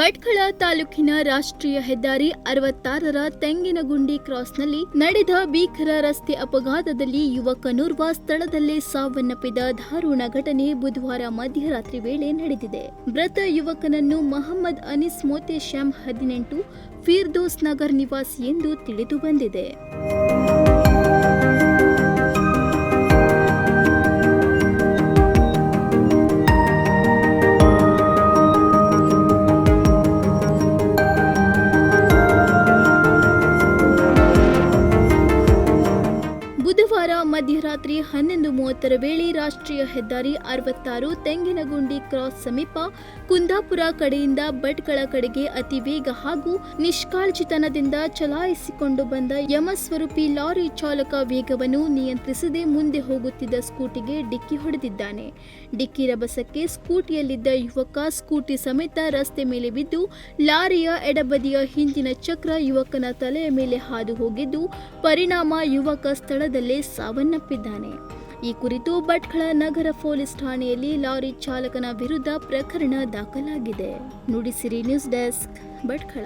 ಭಟ್ಕಳ ತಾಲೂಕಿನ ರಾಷ್ಟ್ರೀಯ ಹೆದ್ದಾರಿ ಅರವತ್ತಾರರ ತೆಂಗಿನಗುಂಡಿ ಕ್ರಾಸ್ನಲ್ಲಿ ನಡೆದ ಭೀಕರ ರಸ್ತೆ ಅಪಘಾತದಲ್ಲಿ ಯುವಕನೋರ್ವ ಸ್ಥಳದಲ್ಲೇ ಸಾವನ್ನಪ್ಪಿದ ದಾರುಣ ಘಟನೆ ಬುಧವಾರ ಮಧ್ಯರಾತ್ರಿ ವೇಳೆ ನಡೆದಿದೆ. ಮೃತ ಯುವಕನನ್ನು ಮಹಮ್ಮದ್ ಅನೀಸ್ ಮೋತೇಶ್ಯಾಮ್ ಹದಿನೆಂಟು, ಫಿರ್ದೋಸ್ ನಗರ್ ನಿವಾಸಿ ಎಂದು ತಿಳಿದು ಬಂದಿದೆ. ಬುಧವಾರ ಮಧ್ಯರಾತ್ರಿ ಹನ್ನೊಂದು ಮೂವತ್ತರ ವೇಳೆ ರಾಷ್ಟ್ರೀಯ ಹೆದ್ದಾರಿ ಅರವತ್ತಾರು ತೆಂಗಿನಗುಂಡಿ ಕ್ರಾಸ್ ಸಮೀಪ ಕುಂದಾಪುರ ಕಡೆಯಿಂದ ಭಟ್ಗಳ ಕಡೆಗೆ ಅತಿ ವೇಗ ಹಾಗೂ ನಿಷ್ಕಾಳಜಿತನದಿಂದ ಚಲಾಯಿಸಿಕೊಂಡು ಬಂದ ಯಮಸ್ವರೂಪಿ ಲಾರಿ ಚಾಲಕ ವೇಗವನ್ನು ನಿಯಂತ್ರಿಸದೆ ಮುಂದೆ ಹೋಗುತ್ತಿದ್ದ ಸ್ಕೂಟಿಗೆ ಡಿಕ್ಕಿ ಹೊಡೆದಿದ್ದಾನೆ. ಡಿಕ್ಕಿ ರಭಸಕ್ಕೆ ಸ್ಕೂಟಿಯಲ್ಲಿದ್ದ ಯುವಕ ಸ್ಕೂಟಿ ಸಮೇತ ರಸ್ತೆ ಮೇಲೆ ಬಿದ್ದು ಲಾರಿಯ ಎಡಬದಿಯ ಹಿಂದಿನ ಚಕ್ರ ಯುವಕನ ತಲೆಯ ಮೇಲೆ ಹಾದು ಹೋಗಿದ್ದು ಪರಿಣಾಮ ಯುವಕ ಸ್ಥಳದಲ್ಲೇ ಸಾವನ್ನಪ್ಪಿದ್ದಾನೆ. ಈ ಕುರಿತು ಭಟ್ಕಳ ನಗರ ಪೊಲೀಸ್ ಠಾಣೆಯಲ್ಲಿ ಲಾರಿ ಚಾಲಕನ ವಿರುದ್ಧ ಪ್ರಕರಣ ದಾಖಲಾಗಿದೆ. Nudisiri news desk Bhatkal.